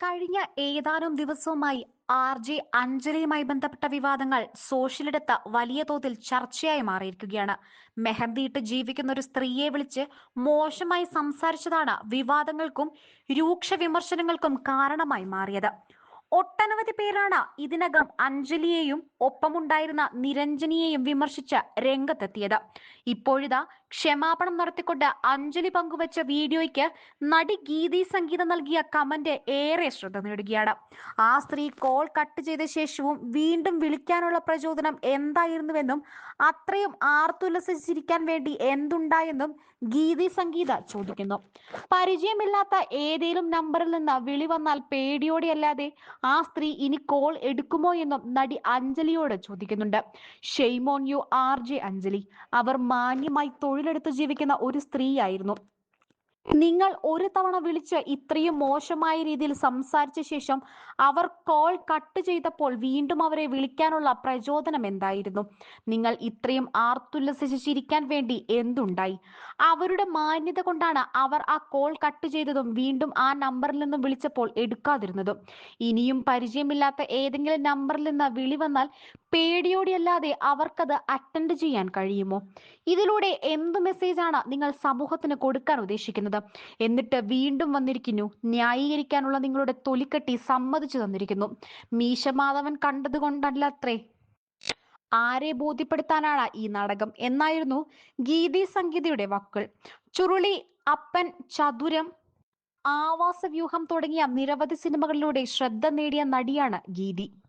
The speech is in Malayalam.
കഴിഞ്ഞ ഏതാനും ദിവസവുമായി ആർ ജെ അഞ്ജലിയുമായി ബന്ധപ്പെട്ട വിവാദങ്ങൾ സോഷ്യലിടത്ത് വലിയ തോതിൽ ചർച്ചയായി മാറിയിരിക്കുകയാണ്. മെഹന്തിയിട്ട് ജീവിക്കുന്ന ഒരു സ്ത്രീയെ വിളിച്ച് മോശമായി സംസാരിച്ചതാണ് വിവാദങ്ങൾക്കും രൂക്ഷ വിമർശനങ്ങൾക്കും കാരണമായി മാറിയത്. ഒട്ടനവധി പേരാണ് ഇതിനകം അഞ്ജലിയെയും ഒപ്പമുണ്ടായിരുന്ന നിരഞ്ജനിയെയും വിമർശിച്ച് രംഗത്തെത്തിയത്. ഇപ്പോഴിതാ ക്ഷമാപണം നടത്തിക്കൊണ്ട് അഞ്ജലി പങ്കുവച്ച വീഡിയോയ്ക്ക് നടി ഗീതി സംഗീതം നൽകിയ കമന്റ് ഏറെ ശ്രദ്ധ നേടുകയാണ്. ആ സ്ത്രീ കോൾ കട്ട് ചെയ്ത ശേഷവും വീണ്ടും വിളിക്കാനുള്ള പ്രചോദനം എന്തായിരുന്നുവെന്നും അത്രയും ആർത്തുല്ലസിച്ചിരിക്കാൻ വേണ്ടി എന്തുണ്ടായെന്നും ഗീതി സംഗീത ചോദിക്കുന്നു. പരിചയമില്ലാത്ത ഏതേലും നമ്പറിൽ നിന്ന് വിളി വന്നാൽ പേടിയോടെയല്ലാതെ ആ സ്ത്രീ ഇനി കോൾ എടുക്കുമോ എന്നും നടി അഞ്ജലിയോട് ചോദിക്കുന്നുണ്ട്. Shame on you R J Anjali. അവർ മാന്യമായി തൊഴിലെടുത്ത് ജീവിക്കുന്ന ഒരു സ്ത്രീയായിരുന്നു. നിങ്ങൾ ഒരു തവണ വിളിച്ച് ഇത്രയും മോശമായ രീതിയിൽ സംസാരിച്ച ശേഷം അവർ കോൾ കട്ട് ചെയ്തപ്പോൾ വീണ്ടും അവരെ വിളിക്കാനുള്ള പ്രചോദനം എന്തായിരുന്നു? നിങ്ങൾ ഇത്രയും ആർത്തുല്ലസിച്ചിരിക്കാൻ വേണ്ടി എന്തുണ്ടായി? അവരുടെ മാന്യത കൊണ്ടാണ് അവർ ആ കോൾ കട്ട് ചെയ്തതും വീണ്ടും ആ നമ്പറിൽ നിന്നും വിളിച്ചപ്പോൾ എടുക്കാതിരുന്നതും. ഇനിയും പരിചയമില്ലാത്ത ഏതെങ്കിലും നമ്പറിൽ നിന്ന് വിളി വന്നാൽ പേടിയോടെയല്ലാതെ അവർക്കത് അറ്റൻഡ് ചെയ്യാൻ കഴിയുമോ? ഇതിലൂടെ എന്ത് മെസ്സേജാണ് നിങ്ങൾ സമൂഹത്തിന് കൊടുക്കാൻ ഉദ്ദേശിക്കുന്നത്? എന്നിട്ട് വീണ്ടും വന്നിരിക്കുന്നു. ന്യായീകരിക്കാനുള്ള നിങ്ങളുടെ തൊലിക്കെട്ടി സമ്മതിച്ചു തന്നിരിക്കുന്നു. മീശമാധവൻ കണ്ടതുകൊണ്ടല്ലത്രേ. ആരെ ബോധ്യപ്പെടുത്താനാണ് ഈ നാടകം? എന്നായിരുന്നു ഗീതി സംഗീതയുടെ വാക്കുകൾ. ചുരുളി അപ്പൻ ചതുരം ആവാസവ്യൂഹം തുടങ്ങിയ നിരവധി സിനിമകളിലൂടെ ശ്രദ്ധ നേടിയ നടിയാണ് ഗീതി.